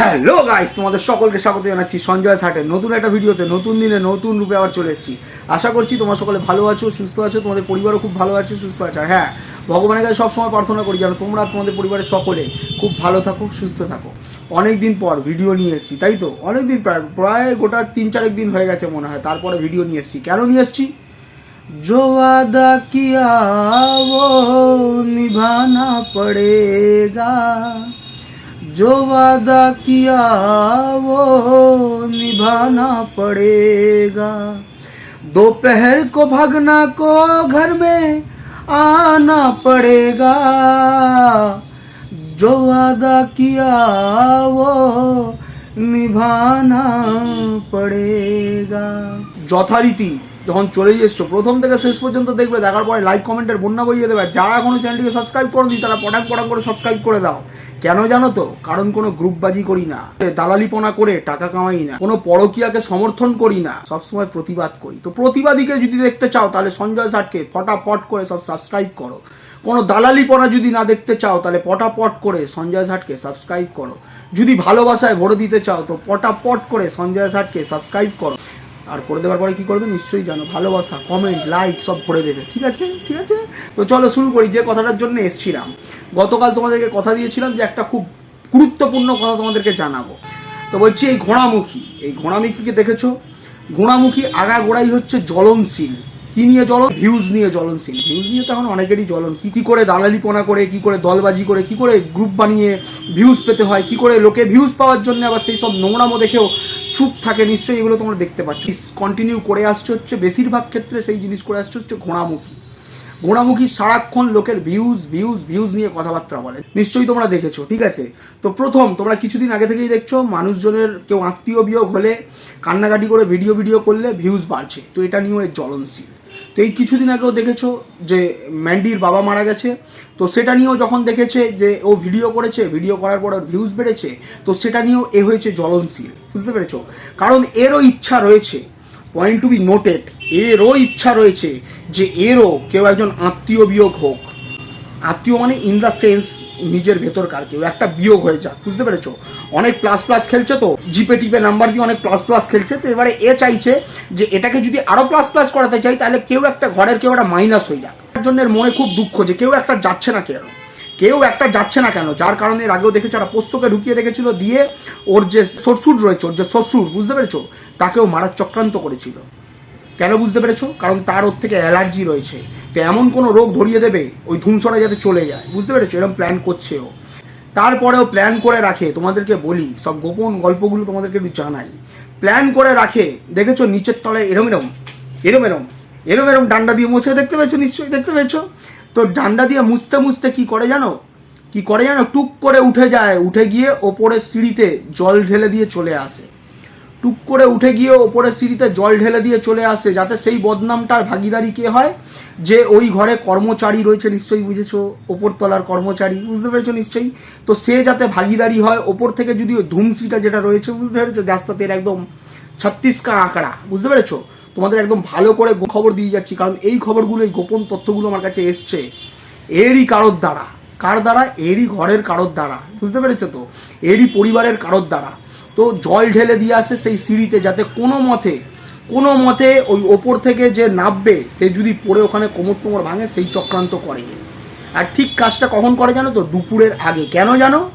Hello guys, তোমাদের সকলকে স্বাগত জানাচ্ছি সঞ্জয় সাটের নতুন একটা ভিডিওতে, নতুন দিনে, নতুন রূপে আবার চলে এসেছি। আশা করছি তোমার সকলে ভালো আছো, সুস্থ আছো, তোমাদের পরিবারও খুব ভালো আছে, সুস্থ আছে। হ্যাঁ ভগবানের কাছে সবসময় প্রার্থনা করি যেন তোমরা তোমাদের পরিবারের সকলে খুব ভালো থাকো, সুস্থ থাকো। অনেক দিন পর ভিডিও নিয়ে এসেছি, তাই তো? অনেক দিন প্রায় প্রায় গোটা তিন চারেক দিন হয়ে গেছে মনে হয়, তারপরে ভিডিও নিয়ে এসেছি। কেন নিয়ে এসেছি? জোয়াদা কিয়া নিভানা পড়েগা। जो वादा किया वो निभाना पड़ेगा। दोपहर को भगना को घर में आना पड़ेगा। जो वादा किया वो निभाना पड़ेगा। चौथा रीति। যখন চলে এসছো, প্রথম থেকে শেষ পর্যন্ত দেখবে, দেখার পরে লাইক কমেন্টের বন্যা বইয়ে দেবে। যারা এখনও চ্যানেলটিকে সাবস্ক্রাইব করনি, তারা পটাং পটাং করে সাবস্ক্রাইব করে দাও। কেন জানো তো? কারণ কোনো গ্রুপবাজি করি না। দালালিপনা করে টাকা কামাই না। কোনো পরকিয়াকে সমর্থন করি না। সবসময় প্রতিবাদ করি। তো প্রতিবাদীকে যদি দেখতে চাও, তাহলে সঞ্জয় ষাটকে ফটাফট করে সব সাবস্ক্রাইব করো। কোনো দালালিপনা যদি না দেখতে চাও, তাহলে পটাপট করে সঞ্জয় ষাটকে সাবস্ক্রাইব করো। যদি ভালোবাসায় ভরে দিতে চাও, তো পটাপট করে সঞ্জয় ষাটকে সাবস্ক্রাইব করো। আর করে দেওয়ার পরে কী করবে? নিশ্চয়ই জানো, ভালোবাসা কমেন্ট লাইক সব ভরে দেবে। ঠিক আছে? ঠিক আছে? তো চলো শুরু করি, যে কথাটার জন্য এসছিলাম। গতকাল তোমাদেরকে কথা দিয়েছিলাম যে একটা খুব গুরুত্বপূর্ণ কথা তোমাদেরকে জানাব। তো বলছি, এই ঘোড়ামুখী, এই ঘোড়ামুখীকে দেখেছ? ঘোড়ামুখী আগা গোড়াই হচ্ছে জ্বলনশীল। কি নিয়ে জ্বলন? ভিউজ নিয়ে জ্বলনশীল। ভিউজ নিয়ে তো এখন অনেকেরই জ্বলন। কি কি করে দালালিপনা করে, কি করে দলবাজি করে, কি করে গ্রুপ বানিয়ে ভিউজ পেতে হয়, কি করে লোকে ভিউজ পাওয়ার জন্য আবার সেই সব নোংরামো দেখেও চুপ থাকে, নিশ্চয়ই এগুলো তোমরা দেখতে পাচ্ছ। কন্টিনিউ করে আসছে হচ্ছে, বেশিরভাগ ক্ষেত্রে সেই জিনিস করে আসছে হচ্ছে ঘোড়ামুখী। ঘোড়ামুখী সারাক্ষণ লোকের ভিউজ ভিউজ ভিউজ নিয়ে কথাবার্তা বলে। নিশ্চয়ই তোমরা দেখেছ, ঠিক আছে? তো প্রথম, তোমরা কিছুদিন আগে থেকেই দেখছ, মানুষজনের কেউ আত্মীয় বিয়োগ হলে, কান্নাকাটি করে ভিডিও ভিডিও করলে ভিউজ বাড়ছে। তো এটা নিয়েও এর জ্বলনশীল। এই কিছুদিন আগেও দেখেছ যে ম্যান্ডির বাবা মারা গেছে? তো সেটা নিয়েও যখন দেখেছে যে ও ভিডিও করেছে ভিডিও করার পর ওর ভিউজ বেড়েছে, তো সেটা নিয়েও এ হয়েছে জ্বলনশীল। বুঝতে পেরেছ? কারণ এরও ইচ্ছা রয়েছে পয়েন্ট টু বি নোটেড এরও ইচ্ছা রয়েছে যে এরও কেউ একজন আত্মীয় বিয়োগ হোক। আত্মীয় মানে ইন দ্য সেন্স নিজের ভেতরকার কেউ একটা বিয়োগ হয়ে যাক, বুঝতে পেরেছ? অনেক প্লাস প্লাস খেলছে তো, জিপে টিপে নাম্বার দিয়ে অনেক প্লাস প্লাস খেলছে, তো এবারে এ চাইছে যে এটাকে যদি আরও প্লাস প্লাস করাতে চাই, তাহলে কেউ একটা ঘরের কেউ একটা মাইনাস হয়ে যাক। তার জন্য মনে খুব দুঃখ যে কেউ একটা যাচ্ছে না কেন? কেউ একটা যাচ্ছে না কেন? যার কারণে এর আগেও দেখেছ একটা পোষ্যকে ঢুকিয়ে রেখেছিল, দিয়ে ওর যে শ্বশুর রয়েছে, ওর যে শ্বশুর, বুঝতে পেরেছ? তাকেও মারার চক্রান্ত করেছিল। কেন বুঝতে পেরেছ? কারণ তার ওর থেকে অ্যালার্জি রয়েছে। তো এমন কোনো রোগ ধরিয়ে দেবে, ওই ধূমসরা যাতে চলে যায়। বুঝতে পেরেছ? এরকম প্ল্যান করছে ও। তারপরেও প্ল্যান করে রাখে, তোমাদেরকে বলি, সব গোপন গল্পগুলো তোমাদেরকে একটু জানাই। প্ল্যান করে রাখে, দেখেছ? নিচের তলায় এরম এরম এরম এরম এরম এরম ডান্ডা দিয়ে মুছে, দেখতে পেয়েছ নিশ্চয়ই? দেখতে পেয়েছ? তো ডান্ডা দিয়ে মুছতে মুছতে কি করে জানো? কি করে জানো? টুক করে উঠে যায়, উঠে গিয়ে ওপরের সিঁড়িতে জল ঢেলে দিয়ে চলে আসে। টুক করে উঠে গিয়ে ওপরের সিঁড়িতে জল ঢেলে দিয়ে চলে আসে, যাতে সেই বদনামটার ভাগিদারি কে হয়? যে ওই ঘরে কর্মচারী রয়েছে, নিশ্চয়ই বুঝেছ, ওপরতলার কর্মচারী, বুঝতে পেরেছ নিশ্চয়ই? তো সে যাতে ভাগিদারি হয়, ওপর থেকে যদি ধুমসিটা যেটা রয়েছে, বুঝতে পেরেছ? যার সাথে এর একদম ছত্রিশকা আঁকড়া, বুঝতে পেরেছ? তোমাদের একদম ভালো করে খবর দিয়ে যাচ্ছি, কারণ এই খবরগুলো, এই গোপন তথ্যগুলো আমার কাছে এসছে। এরই কারোর দ্বারা, কার দ্বারা? এরই ঘরের কারোর দ্বারা, বুঝতে পেরেছ তো? এরই পরিবারের কারোর দ্বারা। তো জল ঢেলে দিয়ে আসে সেই সিঁড়িতে যাতে কোনো মতে কোনো মতে ওই ওপর থেকে যে নামবে সে যদি পড়ে ওখানে কোমর টোমর ভাঙে, সেই চক্রান্ত করে। আর ঠিক কাজটা কখন করে জানো তো? দুপুরের আগে। কেন জানো?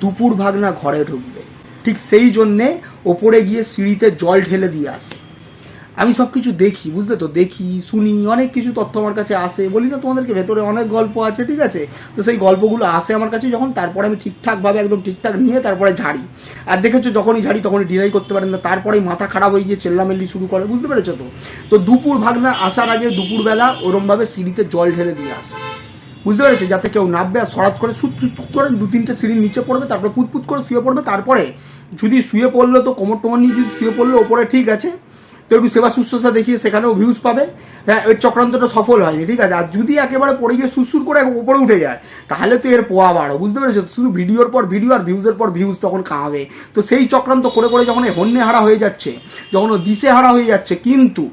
দুপুর ভাগনা ঘরে ঢুকবে। ঠিক সেই জন্যে ওপরে গিয়ে সিঁড়িতে জল ঢেলে দিয়ে আসে। আমি সব কিছু দেখি, বুঝলে তো? দেখি, শুনি, অনেক কিছু তথ্য আমার কাছে আসে। বলি না তোমাদেরকে, ভেতরে অনেক গল্প আছে, ঠিক আছে? তো সেই গল্পগুলো আসে আমার কাছে যখন, তারপরে আমি ঠিকঠাকভাবে একদম ঠিকঠাক নিয়ে তারপরে ঝাড়ি। আর দেখেছ, যখনই ঝাড়ি, তখনই ডিনাই করতে পারেন না। তারপরেই মাথা খারাপ হয়ে গিয়ে চেল্লামেল্লি শুরু করে, বুঝতে পেরেছ তো? তো দুপুর ভাগনা আসার আগে দুপুরবেলা ওরমভাবে সিঁড়িতে জল ঢেলে দিয়ে আসে। বুঝতে পেরেছ? যাতে কেউ নামবে আর সরাত করে সুত করে দু তিনটে সিঁড়ির নিচে পড়বে, তারপরে পুতপুত করে শুয়ে পড়বে, তারপরে যদি শুয়ে পড়ল তো, কোমর টোমর নিয়ে যদি শুয়ে পড়ল, ওপরে ঠিক আছে তো একটু সেবা শুশ্রূষা দেখিয়ে সেখানেও ভিউজ পাবে। হ্যাঁ ওই চক্রান্তটা সফল হয়নি, ঠিক আছে? আর যদি একেবারে পড়ে গিয়ে সুসুর করে উপরে উঠে যায়, তাহলে তো এর পোয়া বাড়ো, বুঝতে পেরেছ? শুধু ভিডিওর পর ভিডিও আর ভিউজের পর ভিউজ তখন খাওয়াবে তো সেই চক্রান্ত করে করে যখন হন্যে হারা হয়ে যাচ্ছে, যখন ও দিশে হারা হয়ে যাচ্ছে, কিন্তু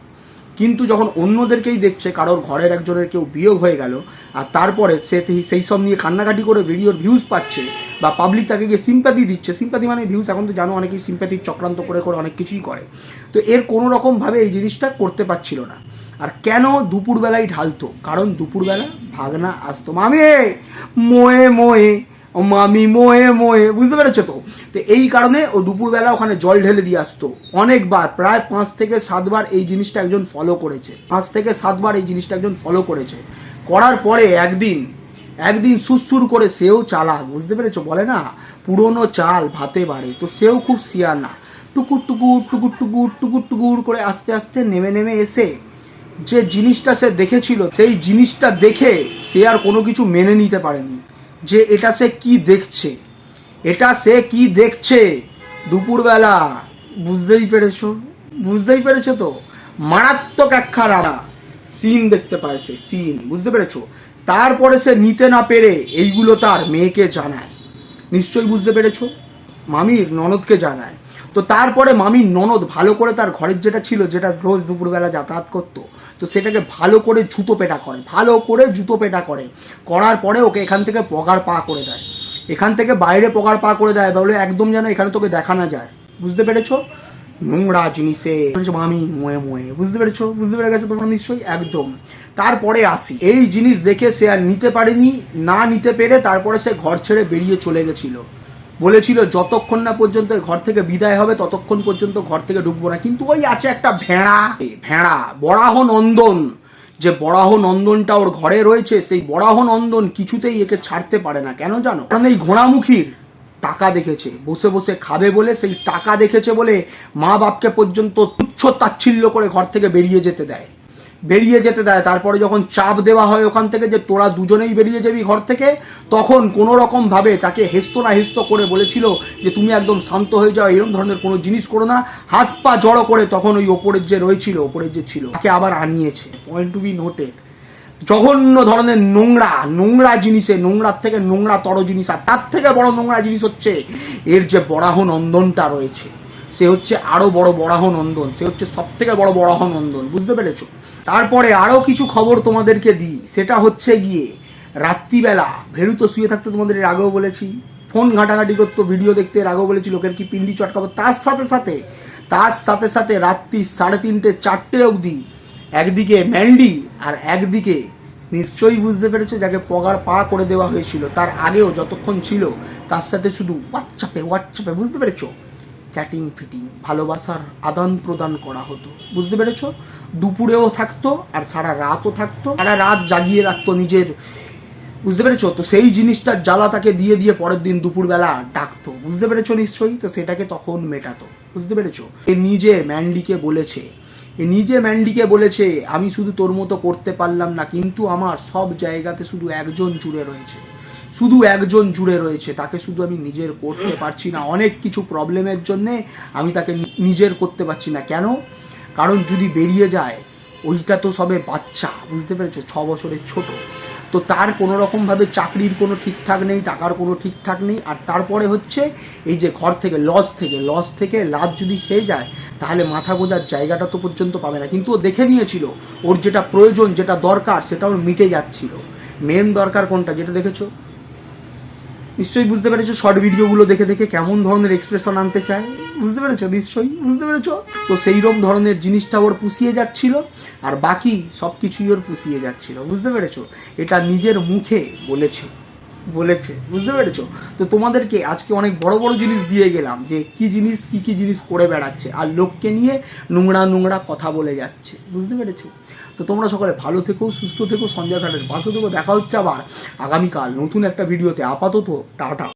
কিন্তু যখন অন্যদেরকেই দেখছে, কারোর ঘরের একজনের কেউ বিয়োগ হয়ে গেল, আর তারপরে সে সেই সব নিয়ে কান্নাকাটি করে ভিডিওর ভিউজ পাচ্ছে, বা পাবলিক তাকে গিয়ে সিম্প্যাথি দিচ্ছে সিম্প্যাথি মানে ভিউজ এখন তো জানো অনেকেই সিম্প্যাথির চক্রান্ত করে করে অনেক কিছুই করে। তো এর কোনো রকমভাবে এই জিনিসটা করতে পারছিল না। আর কেন দুপুরবেলায় ঢালতো? কারণ দুপুরবেলা ভাগনা আসতো। মামে, মোয়ে মোয়ে মামি মোয়ে মোয়ে, বুঝতে পেরেছ তো? তো এই কারণে ও দুপুরবেলা ওখানে জল ঢেলে দিয়ে আসতো। অনেকবার, প্রায় পাঁচ থেকে সাতবার এই জিনিসটা একজন ফলো করেছে। পাঁচ থেকে সাতবার এই জিনিসটা একজন ফলো করেছে। করার পরে একদিন একদিন সুরসুর করে সেও চালাক, বুঝতে পেরেছ? বলে না, পুরনো চাল ভাতে বাড়ে, তো সেও খুব সিয়ানা টুকুর টুকুর টুকুর টুকুর টুকুর টুকুর করে আস্তে আস্তে নেমে নেমে এসে যে জিনিসটা সে দেখেছিল, সেই জিনিসটা দেখে সে আর কোনো কিছু মেনে নিতে পারেনি। যে এটা সে কি দেখছে? এটা সে কি দেখছে? দুপুরবেলা, বুঝতেই পেরেছ? বুঝতেই পেরেছ তো? মারাত্মক একখানা সিন দেখতে পায় সে সিন বুঝতে পেরেছ? তারপরে সে নিতে না পেরে এইগুলো তার মেয়েকে জানায়। নিশ্চয়ই বুঝতে পেরেছ? মামির ননদকে জানায়। তো তারপরে মামির ননদ ভালো করে তার ঘরের যেটা ছিল, যেটা রোজ দুপুরবেলা যাতায়াত করতো, তো সেটাকে ভালো করে জুতো পেটা করে, ভালো করে জুতো পেটা করে। করার পরে ওকে এখান থেকে পগার পা করে দেয়। এখান থেকে বাইরে পগার পা করে দেয়, বলে একদম যেন এখানে তোকে দেখা না যায়। বুঝতে পেরেছ? নোংরা জিনিসে। মামি, মোয়ে মোয়ে। বুঝতে পেরেছ? বুঝতে পেরে গেছো তোমরা নিশ্চয়ই? একদম। তারপরে আসি। এই জিনিস দেখে সে আর নিতে পারেনি, না নিতে পেরে তারপরে সে ঘর ছেড়ে বেরিয়ে চলে গেছিল। বলেছিল, যতক্ষণ না পর্যন্ত ঘর থেকে বিদায় হবে, ততক্ষণ পর্যন্ত ঘর থেকে ঢুকবো না। কিন্তু ওই আছে একটা ভেড়া ভেড়া বরাহ নন্দন যে বরাহ নন্দনটা ওর ঘরে রয়েছে, সেই বরাহ নন্দন কিছুতেই একে ছাড়তে পারে না। কেন জানো? কারণ এই ঘোড়ামুখীর টাকা দেখেছে, বসে বসে খাবে বলে, সেই টাকা দেখেছে বলে মা বাপকে পর্যন্ত তুচ্ছ তাচ্ছিল্য করে ঘর থেকে বেরিয়ে যেতে দেয়। বেরিয়ে যেতে দেয়। তারপরে যখন চাপ দেওয়া হয় ওখান থেকে যে তোরা দুজনেই বেরিয়ে যাবি ঘর থেকে, তখন কোনো রকম ভাবে তাকে হেস্ত না হেস্ত করে বলেছিল যে তুমি একদম শান্ত হয়ে যাও এরকম ধরনের কোনো জিনিস করো না। হাত পা জড়ো করে তখন ওই ওপরের যে রয়েছিল, ওপরের যে ছিল, তাকে আবার আনিয়েছে। পয়েন্ট টু বি নোটেড জঘন্য ধরনের নোংরা নোংরা জিনিসে নোংরার থেকে নোংরা তর জিনিস, আর তার থেকে বড় নোংরা জিনিস হচ্ছে এর যে বরাহ নন্দনটা রয়েছে। সে হচ্ছে আরও বড় বরাহ নন্দন, সে হচ্ছে সব থেকে বড় বরাহ নন্দন, বুঝতে পেরেছ? তারপরে আরও কিছু খবর তোমাদেরকে দিই, সেটা হচ্ছে গিয়ে রাত্রিবেলা, ভেরু তো শুয়ে থাকতে তোমাদের এর আগেও বলেছি, ফোন ঘাটাঘাটি করতো, ভিডিও দেখতে এর আগেও বলেছি, লোকের কি পিন্ডি চটকাবো, তার সাথে সাথে, তার সাথে সাথে রাত্রি সাড়ে তিনটে, চারটে অবধি একদিকে ম্যান্ডি আর একদিকে নিশ্চয়ই বুঝতে পেরেছ যাকে পগার পা করে দেওয়া হয়েছিল, তার আগেও যতক্ষণ ছিল, তার সাথে শুধু হোয়াটসঅ্যাপে হোয়াটসঅ্যাপে, বুঝতে পেরেছ? চ্যাটিং ফিটিং ভালোবাসার আদান প্রদান করা হতো। বুঝতে পেরেছ? দুপুরেও থাকতো আর সারা রাতও থাকতো। সারা রাত জাগিয়ে রাখতো নিজের। বুঝতে পেরেছ? তো সেই জিনিসটার জ্বালা তাকে দিয়ে দিয়ে পরের দিন দুপুরবেলা ডাকতো। বুঝতে পেরেছ নিশ্চয়ই? তো সেটাকে তখন মেটাতো। বুঝতে পেরেছ? এ নিজে ম্যান্ডিকে বলেছে। এ নিজে ম্যান্ডিকে বলেছে, আমি শুধু তোর মতো করতে পারলাম না, কিন্তু আমার সব জায়গাতে শুধু একজন জুড়ে রয়েছে। শুধু একজন জুড়ে রয়েছে, তাকে শুধু আমি নিজের করতে পারছি না। অনেক কিছু প্রবলেমের জন্যে আমি তাকে নিজের করতে পারছি না। কেন? কারণ যদি বেরিয়ে যায়, ওইটা তো সবে বাচ্চা, বুঝতে পেরেছ? ছ বছরের ছোট। তো তার কোনো রকমভাবে চাকরির কোনো ঠিকঠাক নেই, টাকার কোনো ঠিকঠাক নেই। আর তারপরে হচ্ছে, এই যে ঘর থেকে লস থেকে লস থেকে লাভ যদি খেয়ে যায়, তাহলে মাথা গোজার জায়গাটা তো পর্যন্ত পাবে না। কিন্তু ও দেখে নিয়েছিল, ওর যেটা প্রয়োজন, যেটা দরকার, সেটা ওর মিটে যাচ্ছিল। মেন দরকার কোনটা? যেটা দেখেছ? নিশ্চয়ই বুঝতে পেরেছ শর্ট ভিডিওগুলো দেখে দেখে কেমন ধরনের এক্সপ্রেশন আনতে চায়? বুঝতে পেরেছ? নিশ্চয়ই বুঝতে পেরেছ? তো সেই রকম ধরনের জিনিসটা ওর পুষিয়ে যাচ্ছিল, আর বাকি সব কিছুই ওর পুষিয়ে যাচ্ছিল। বুঝতে পেরেছ? এটা নিজের মুখে বলেছে। বলেছে, বুঝতে পেরেছ? তো তোমাদেরকে আজকে অনেক বড় বড় জিনিস দিয়ে গেলাম যে কি জিনিস, কি কি জিনিস করে বেড়াচ্ছে। আর লোককে নিয়ে নোংরা নোংরা কথা বলে যাচ্ছে, বুঝতে পেরেছ? তো তোমরা সকলে ভালো থেকো, সুস্থ থেকো, সঞ্জয় স্যারের পাশে থেকো। দেখা হচ্ছে আবার আগামীকাল নতুন একটা ভিডিওতে। আপাতত, টাটা।